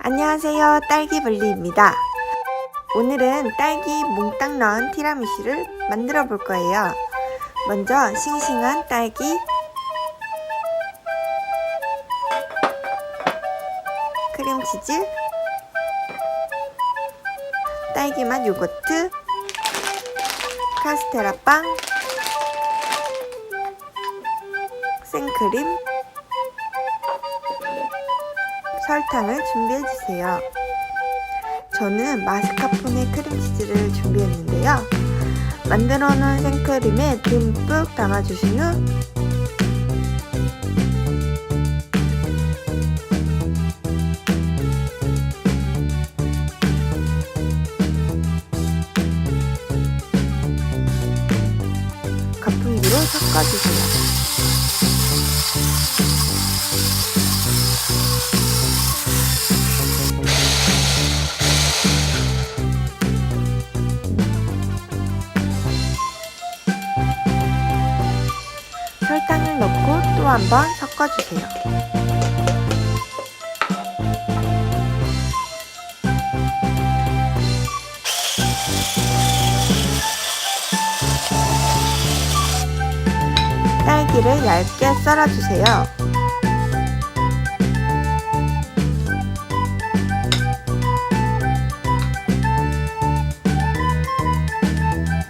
안녕하세요. 딸기블리입니다. 오늘은 딸기 몽땅 넣은 티라미슈를 만들어 볼 거예요. 먼저 싱싱한 딸기, 크림치즈, 딸기맛 요거트, 카스테라 빵, 생크림, 설탕을 준비해 주세요. 저는 마스카포네 크림치즈를 준비했는데요. 만들어 놓은 생크림에 듬뿍 담아주신 후 거품기로 섞어주세요. 또 한번 섞어주세요. 딸기를 얇게 썰어주세요.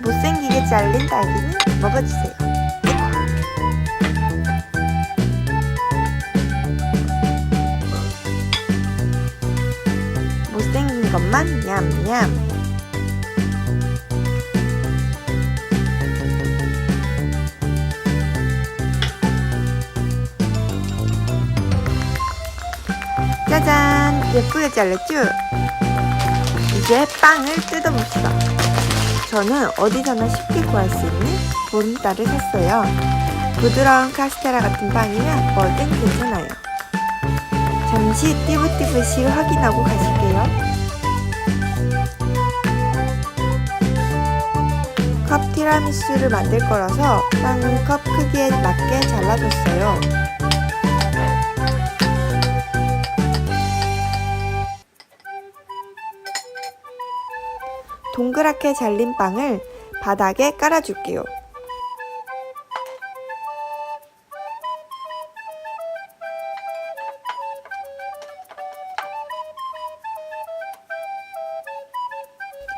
못생기게 잘린 딸기는 먹어주세요. 것만 냠냠. 짜잔! 예쁘게 잘랐죠? 이제 빵을 뜯어봅시다. 저는 어디서나 쉽게 구할 수 있는 보름달을 샀어요. 부드러운 카스테라 같은 빵이면 뭐든 괜찮아요. 잠시 띠부띠부시 확인하고 가실게요. 컵 티라미수를 만들 거라서 빵은 컵 크기에 맞게 잘라줬어요. 동그랗게 잘린 빵을 바닥에 깔아줄게요.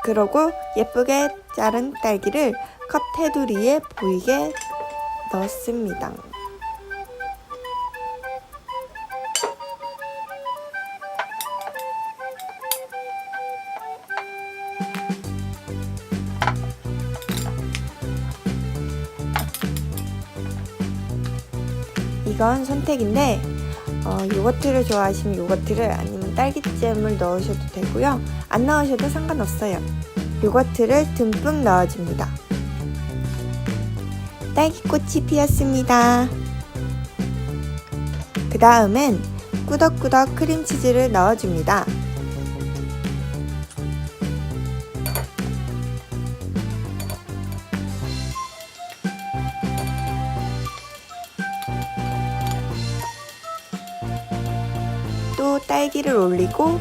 그러고 예쁘게 자른 딸기를 컵 테두리에 보이게 넣습니다. 이건 선택인데 어, 요거트를 좋아하시면 요거트를 아니면 딸기잼을 넣으셔도 되고요. 안 넣으셔도 상관없어요. 요거트를 듬뿍 넣어줍니다. 딸기꽃이 피었습니다. 그 다음엔 꾸덕꾸덕 크림치즈를 넣어줍니다. 또 딸기를 올리고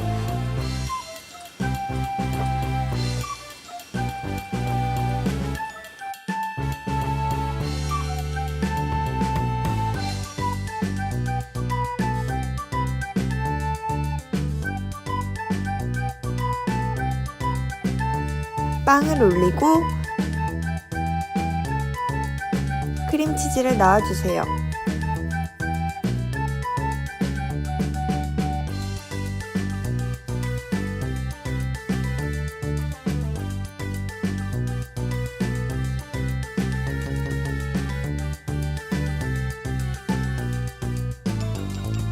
빵을 올리고 크림치즈를 넣어주세요.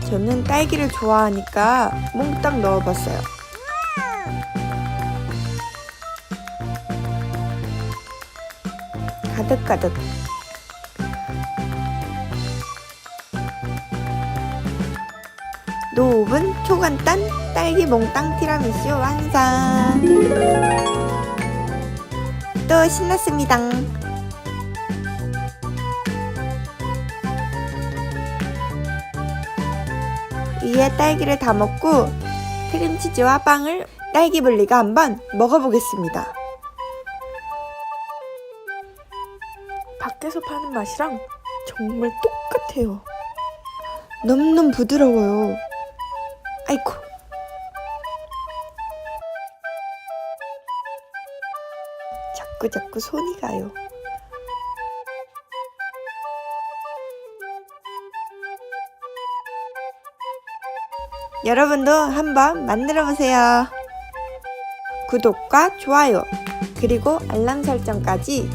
저는 딸기를 좋아하니까 몽땅 넣어봤어요. 가득가득. 노오븐 초간단 딸기 몽땅 티라미수 완성. 또 신났습니다. 위에 딸기를 다 먹고 크림치즈와 빵을 딸기 블리가 한번 먹어보겠습니다. 밖에서 파는 맛이랑 정말 똑같아요. 너무너무 부드러워요. 아이고. 자꾸 자꾸 손이 가요. 여러분도 한번 만들어 보세요. 구독과 좋아요, 그리고 알람 설정까지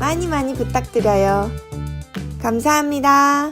많이 많이 부탁드려요. 감사합니다.